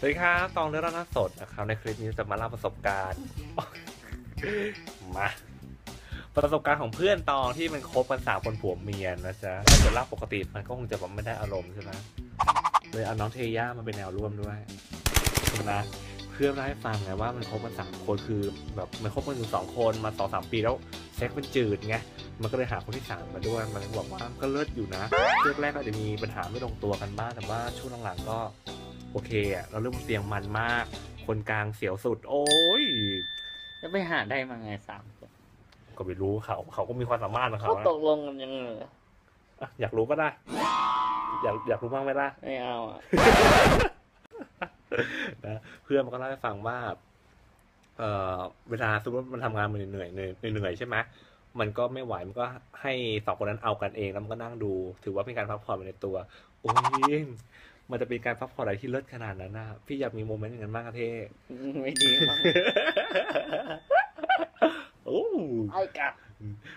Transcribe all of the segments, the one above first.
สวัสดีครับตองเรื่องราวสดนะครับ ในคลิปนี้จะมาเล่าประสบการณ์ มา ประสบการณ์ของเพื่อนตองที่มันคบกันสามคนผัวเมียนะจ๊ะถ้าเกิดเล่าปกติมันก็คงจะแบบไม่ได้อารมณ์ใช่ไหมเลยเอาน้องเทย่ามาเป็นแนวร่วมด้วยนะเพื่อนเล่าให้ฟังไงว่ามันคบกันสามคนคือแบบมันคบกันอยู่สองคนมาสองสามปีแล้วเซ็กมันจืดไงมันก็เลยหาคนที่สามมาด้วยมันบอกว่าก็เลิศอยู่นะเรื่องแรกก็อาจจะมีปัญหาไม่ลงตัวกันบ้างแต่ว่าช่วงหลังๆก็ โอเคอะเราเรื่องบนเตียงมันมาก คนกลางเสียวสุด โอ้ยจะไปหาได้มาไงสามคนก็ไม่รู้เขา เขาก็มีความสามารถของเขาเขานะตกลงกันยังไงเหรออะอยากรู้ก็ได้ อยากอยากรู้บ้างไหมล่ะ ไม่เอาอะ นะเพื่อนมันก็เล่าให้ฟังว่า เอ่อเวลาสมมติมันทำงานมันเหนื่อยเหนื่อยเหนื่อยใช่ไหมมันก็ไม่ไหวมันก็ให้สองคนนั้นเอากันเองแล้วมันก็นั่งดู ถือว่าเป็นการพักผ่อนไปในตัว โอ้ย มันจะเป็นการพักผ่อนอะไรที่เลิศขนาดนั้นนะพี่อยากมีโมเมนต์อย่างนั้นบ้างอะเท่ไม่ดีมั้งโอ้ไอ้กะ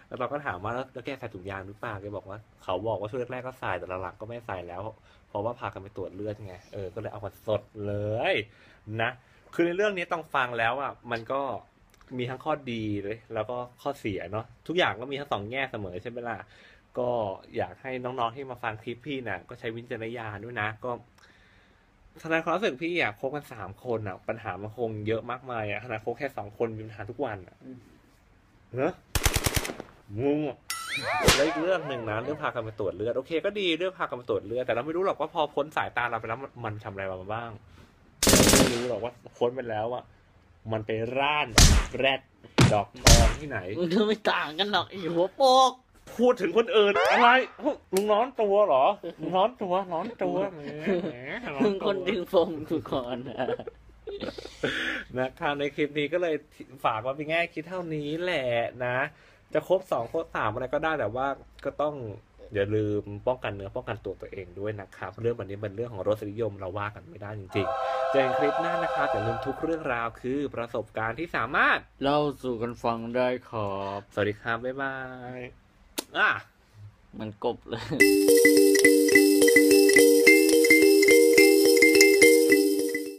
แล้วเราก็ถามว่าแล้วแล้วแกใส่ถุงยางหรือเปล่าแกบอกว่า เขาบอกว่าช่วงแรกๆก็ใส่แต่หลังๆก็ไม่ใส่แล้ว เพราะว่าพากันไปตรวจเลือดไงเออก็เลยเอามาสดเลยนะคือในเรื่องนี้ต้องฟังแล้วอะมันก็มีทั้งข้อดีเลย แล้วก็ข้อเสียเนาะทุกอย่างก็มีทั้งสองแง่เสมอใช่ไหมล่ะ ก็อยากให้น้องๆที่มาฟังคลิปพี่น่ะ ก็ใช้วิจารณญาณด้วยนะ ก็ทนายความรู้สึกพี่อะคบกันสามคนอะ ปัญหามันคงเยอะมากมายอะขนาดคบแค่สองคนมีปัญหาทุกวันอะเนอะงงอะแล้วอีกเรื่องหนึ่งนะเรื่องพากันไปตรวจเลือดโอเคก็ดีเรื่องพากันไปตรวจเลือดแต่เราไม่รู้หรอกว่าพอพ้นสายตาเราไปแล้วมันทำอะไรมาบ้างไม่รู้หรอกว่าพ้นไปแล้วอะมันไปร่านแรดดอกทองที่ไหนมึงก็ไม่ต่างกันหรอกไอ้หัวโปก พูดถึงคนอื่นอะไรลุงร้อนตัวเหรอลุงร้อนตัวร้อนตัวแหมแหมร้อมึงตัว คนดึงฟงกูก่อนอะนะครับในคลิปนี้ก็เลยฝากว่าเป็นแง่คิดเท่านี้แหละนะ จะครบสองครบสามอะไรก็ได้แต่ว่าก็ต้องอย่าลืมป้องกันเนื้อป้องกันตัวตัวเองด้วยนะครับ เรื่องแบบนี้เป็นเรื่องของรสนิยมเราว่ากันไม่ได้จริงๆเจอกันคลิปหน้านะครับอย่าลืมทุกเรื่องราวคือประสบการณ์ที่สามารถ เล่าสู่กันฟังได้ครับ สวัสดีครับบ๊ายบาย อะ มันกบเลย